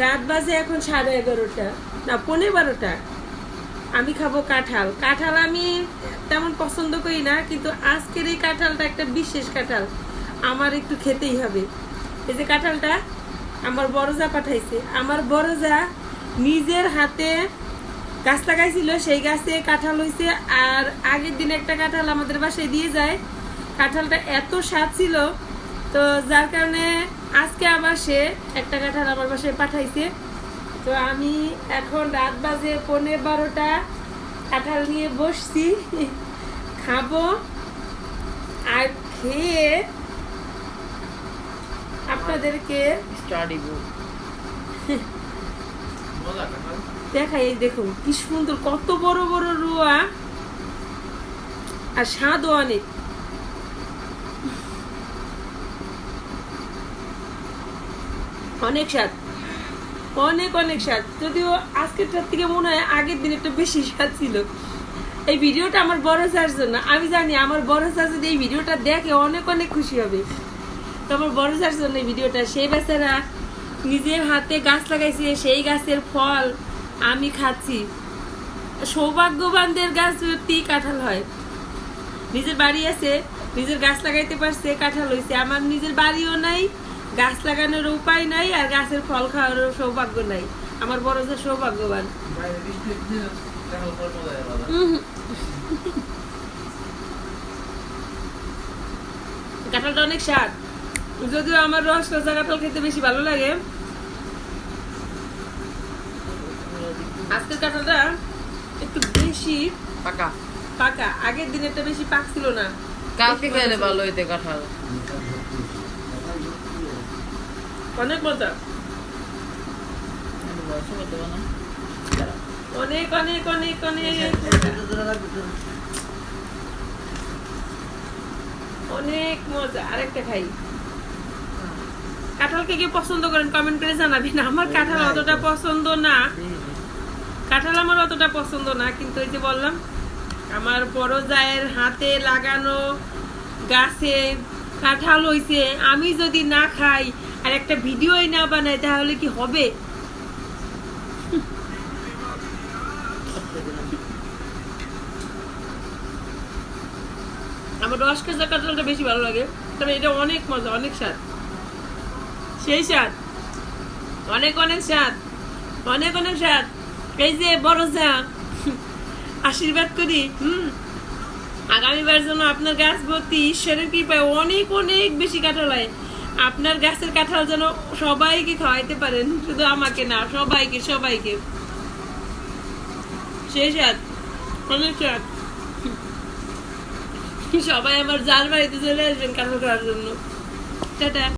রাত বাজে এখন সাড়ে এগারোটা। না পনেরো বারোটা। আমি খাব কাঁঠাল। কাঁঠাল আমি তেমন পছন্দ করি না, কিন্তু আজকের এই কাঁঠালটা একটা বিশেষ কাঁঠাল। আমার একটু খেতেই হবে। এই যে কাঁঠালটা আমার বড়জা পাঠাইছে। আমার বড় যা নিজের হাতে গাছ লাগাইছিল, সেই গাছে কাঁঠাল হয়েছে আর আগের দিন একটা কাঁঠাল আমাদের বাসায় দিয়ে যায়। কাঁঠালটা এত স্বাদ ছিল তো যার কারণে আজকে আবার সে একটা কাঁঠাল আমার বাসায় পাঠাইছে। তো আমি এখন রাত বাজে পনেরো বারোটা কাঁঠাল নিয়ে বসছি খাব আর খেয়ে আপনাদেরকে দেখাই এই দেখুন কি সুন্দর কত বড় বড় রুয়া আর স্বাদও অনেক। অনেক স্বাদ। অনেক অনেক স্বাদ। যদিও আজকেরটার থেকে মনে হয় আগের দিন একটু বেশি স্বাদ ছিল। এই ভিডিওটা আমার বড় স্যার জন্য। আমি জানি আমার বড় স্যার যদি এই ভিডিওটা দেখে অনেক অনেক খুশি হবে। তো আমার বড় স্যার জন্য এই ভিডিওটা। সেই বেচারা নিজের হাতে গাছ লাগাইছে, সেই গাছের ফল আমি খাচ্ছি। সৌভাগ্যবানদের গাছ সত্যি কাঁঠাল হয়। নিজের বাড়ি আছে, নিজের গাছ লাগাইতে পারছে, কাঁঠাল হয়েছে আমার নিজের বাড়িও নাই গাছ লাগানোর উপায় নাই আর গাছের ফল খাওয়ারও সৌভাগ্য নাই। আমার বড় যে সৌভাগ্যবান। কাঁঠালটা অনেক স্বাদ। যদিও আমার রস রসা কাঁঠাল খেতে বেশি ভালো লাগে। আজকের কাঁঠালটা একটু বেশি পাকা। পাকা। আগের দিনেরটা বেশি পাক ছিল না। কালকে খেলে ভালো হইতে কাঁঠাল। অনেক মজা। অনেক অনেক অনেক অনেক। মজা। অনেক মজা। আরেকটা খাই। কাঁঠাল কে কে পছন্দ করেন কমেন্ট করে জানাবেন আমার কাঁঠাল অতটা পছন্দ না। কাঁঠাল আমার অতটা পছন্দ না কিন্তু ওই যে বললাম আমার বড় জায়ের হাতে লাগানো গাছে কাঁঠাল হইছে। আমি যদি না খাই আর একটা ভিডিওই না বানাই তাহলে কি হবে? আমার রস কাঁঠালটা বেশি ভালো লাগে, তবে এটা অনেক মজা, অনেক স্বাদ। সেই স্বাদ। অনেক অনেক স্বাদ। অনেক অনেক স্বাদ। এই যে বড় যা আশীর্বাদ করি, হুম? আগামীবার যেন আপনার গাছ ভর্তি, ঈশ্বরের কৃপায় অনেক অনেক বেশি কাঁঠাল হয়। আপনার গাছের কাঁঠাল যেন সবাইকে খাওয়াইতে পারেন, শুধু আমাকে না, সবাইকে সবাইকে। সেই অনেক সবাই আমার জাল বাড়িতে চলে আসবেন কাঁঠাল খাওয়ার জন্য। টাটা।